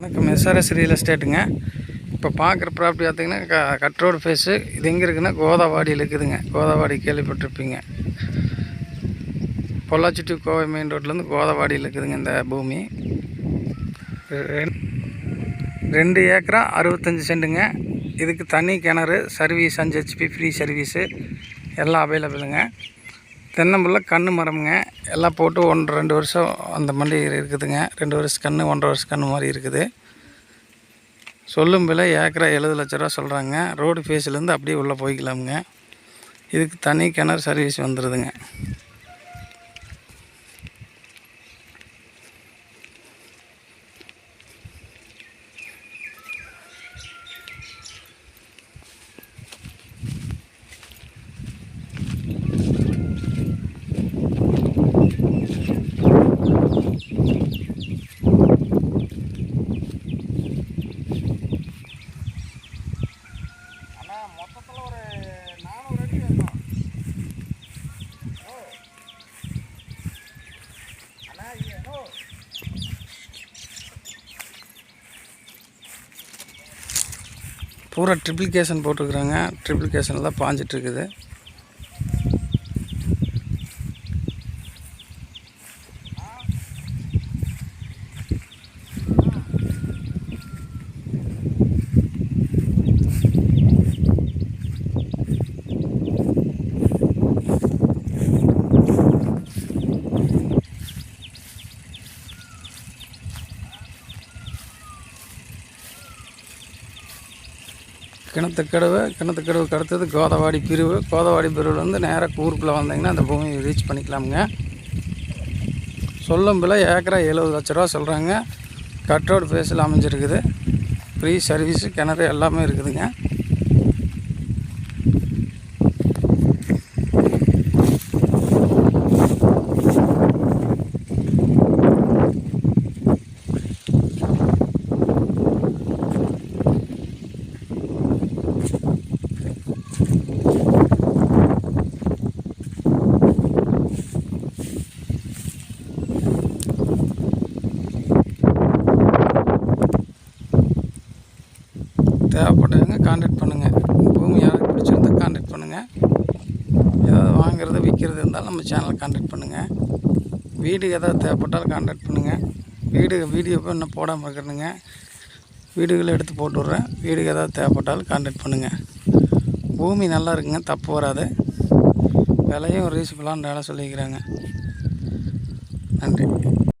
வணக்கம். SRS real எஸ்டேட்டுங்க இப்போ பார்க்குற ப்ராப்பர்ட்டி பார்த்தீங்கன்னா க கட் ரோடு ஃபேஸு இது எங்கே இருக்குன்னா கோதாவாடியில் இருக்குதுங்க. கோதாவாடி கேள்விப்பட்டிருப்பீங்க. பொள்ளாச்சி டு கோவை மெயின் ரோட்லேருந்து கோதாவாடியில் இருக்குதுங்க இந்த பூமி. ரெண்டு ஏக்கரா அறுபத்தஞ்சி சென்ட்டுங்க. இதுக்கு தண்ணி கிணறு சர்வீஸ் அஞ்சு ஹெச்பி ஃப்ரீ சர்வீஸு எல்லாம் அவைலபிளுங்க தென்னம்பிள்ளை கன்று மரம்ங்க. எல்லாம் போட்டு ஒன்று ரெண்டு வருஷம் அந்த மண்டி இருக்குதுங்க. ரெண்டு வருஷம் கன்று ஒன்றரை வருஷம் கன்று மாதிரி இருக்குது. சொல்லும் விலை ஏக்கரா எழுபது லட்ச ரூபா சொல்கிறாங்க ரோடு ஃபேஸ்லேருந்து அப்படியே உள்ளே போய்க்கலாமுங்க. இதுக்கு தனி கிணறு சர்வீஸ் வந்துடுதுங்க பூரா ட்ரிப்ளிகேஷன் போட்டிருக்குறாங்க. ட்ரிப்ளிகேஷனில் தான் பாஞ்சிட்ருக்குது கிணத்துக்கடவு கிணத்துக்கடவுக்கு அடுத்தது கோதவாடி பிரிவு. கோதவாடி பிரிவில் வந்து நேராக ஊருக்குள்ளே வந்தீங்கன்னா அந்த பூமியை ரீச் பண்ணிக்கலாமுங்க. சொல்லும் விலை ஏக்கரா எழுபது லட்ச ரூபா சொல்கிறாங்க கட் ரோடு ஃபேஸில் அமைஞ்சிருக்குது. ஃப்ரீ சர்வீஸு கிணறு எல்லாமே இருக்குதுங்க. தேவைப்பட்டவங்க காண்டாக்ட் பண்ணுங்கள் பூமி யாருக்கு பிடிச்சிருந்தா காண்டாக்ட் பண்ணுங்கள் ஏதாவது வாங்குறது விற்கிறது இருந்தாலும் நம்ம சேனலை காண்டாக்ட் பண்ணுங்கள் வீடு ஏதாவது தேவைப்பட்டாலும் காண்டாக்ட் பண்ணுங்கள் வீடு வீடியோ இன்னும் போடாமல் இருக்கிறனுங்க. வீடுகளை எடுத்து போட்டு விட்றேன். வீடு ஏதாவது தேவைப்பட்டாலும் காண்டாக்ட் பண்ணுங்கள் பூமி நல்லா இருக்குங்க தப்பு வராது. விலையும் ரீசபிளான வேலை சொல்லிக்கிறாங்க. நன்றி.